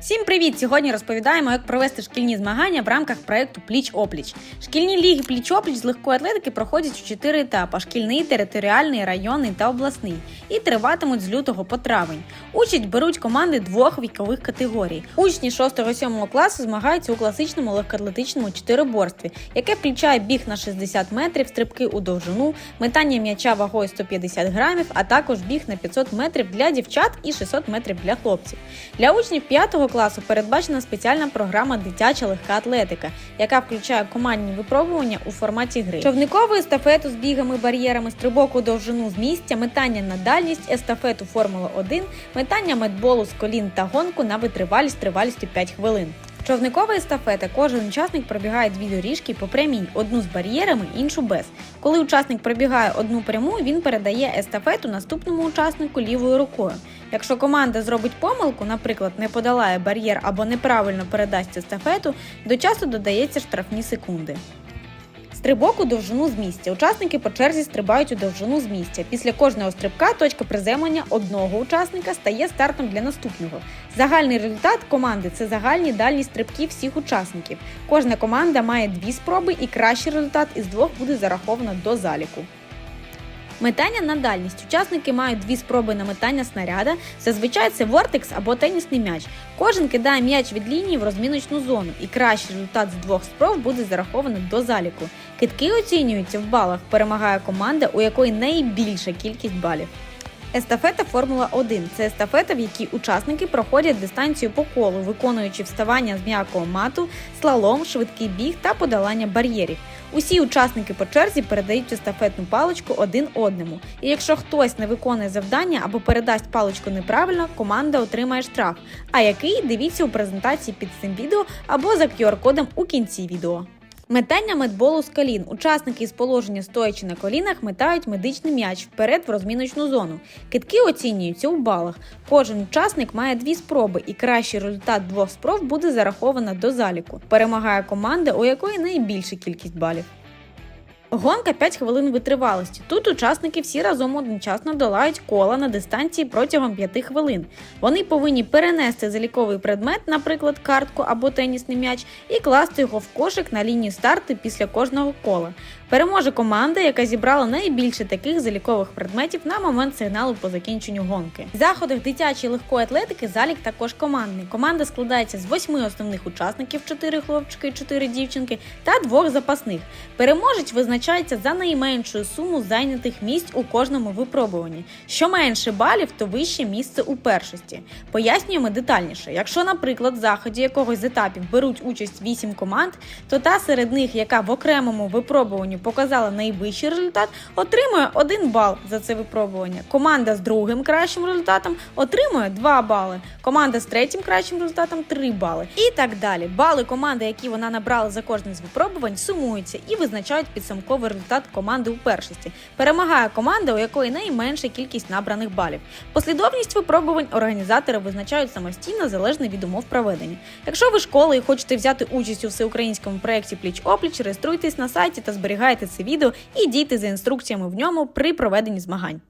Всім привіт! Сьогодні розповідаємо, як провести шкільні змагання в рамках проекту Пліч опліч. Шкільні ліги Пліч опліч з легкої атлетики проходять у чотири етапи: шкільний, територіальний, районний та обласний, і триватимуть з лютого по травень. Участь беруть команди двох вікових категорій. Учні 6-7 класу змагаються у класичному легкоатлетичному чотироборстві, яке включає біг на 60 метрів, стрибки у довжину, метання м'яча вагою 150 грамів, а також біг на 500 метрів для дівчат і 600 метрів для хлопців. Для учнів 5 класу передбачена спеціальна програма Дитяча легка атлетика, яка включає командні випробування у форматі гри. Човникову естафету з бігами, бар'єрами, стрибок у довжину з місця, метання на дальність, естафету Формула 1, метання медболу з колін та гонку на витривалість тривалістю 5 хвилин. Човникова естафета кожен учасник пробігає дві доріжки по прямій, одну з бар'єрами, іншу без. Коли учасник пробігає одну пряму, він передає естафету наступному учаснику лівою рукою. Якщо команда зробить помилку, наприклад, не подолає бар'єр або неправильно передасть естафету, до часу додається штрафні секунди. Стрибок у довжину з місця. Учасники по черзі стрибають у довжину з місця. Після кожного стрибка точка приземлення одного учасника стає стартом для наступного. Загальний результат команди це загальні дальні стрибки всіх учасників. Кожна команда має дві спроби, і кращий результат із двох буде зараховано до заліку. Метання на дальність. Учасники мають дві спроби на метання снаряда. Зазвичай це вортекс або тенісний м'яч. Кожен кидає м'яч від лінії в розміночну зону, і кращий результат з двох спроб буде зараховано до заліку. Китки оцінюються в балах. Перемагає команда, у якої найбільша кількість балів. Естафета Формула 1 це естафета, в якій учасники проходять дистанцію по колу, виконуючи вставання з м'якого мату, слалом, швидкий біг та подолання бар'єрів. Усі учасники по черзі передають естафетну паличку один одному. І якщо хтось не виконує завдання або передасть паличку неправильно, команда отримає штраф. А який дивіться у презентації під цим відео або за QR-кодом у кінці відео. Метання медболу з колін. Учасники з положення стоячи на колінах метають медичний м'яч вперед в розміночну зону. Китки оцінюються у балах. Кожен учасник має дві спроби, і кращий результат двох спроб буде зараховано до заліку. Перемагає команда, у якої найбільша кількість балів. Гонка 5 хвилин витривалості. Тут учасники всі разом одночасно долають кола на дистанції протягом 5 хвилин. Вони повинні перенести заліковий предмет, наприклад, картку або тенісний м'яч, і класти його в кошик на лінії старту після кожного кола. Переможе команда, яка зібрала найбільше таких залікових предметів на момент сигналу по закінченню гонки. В заходах дитячої легкої атлетики залік також командний. Команда складається з восьми основних учасників: 4 хлопчики 4 дівчинки, та двох запасних. Переможець визначається за найменшою суму зайнятих місць у кожному випробуванні. Що менше балів, то вище місце у першості. Пояснюємо детальніше. Якщо, наприклад, в заході якогось з етапів беруть участь 8 команд, то та серед них, яка в окремому випробуванні показала найвищий результат, отримує 1 бал за це випробування. Команда з другим кращим результатом отримує 2 бали. Команда з третім кращим результатом 3 бали. І так далі. Бали команди, які вона набрала за кожне з випробувань, сумуються і визначають підсумковий результат команди у першості. Перемагає команда, у якої найменша кількість набраних балів. Послідовність випробувань організатори визначають самостійно залежно від умов проведення. Якщо ви школа і хочете взяти участь у всеукраїнському проєкті Пліч опліч, реєструйтесь на сайті та зберігайте це відео і дійте за інструкціями в ньому при проведенні змагань.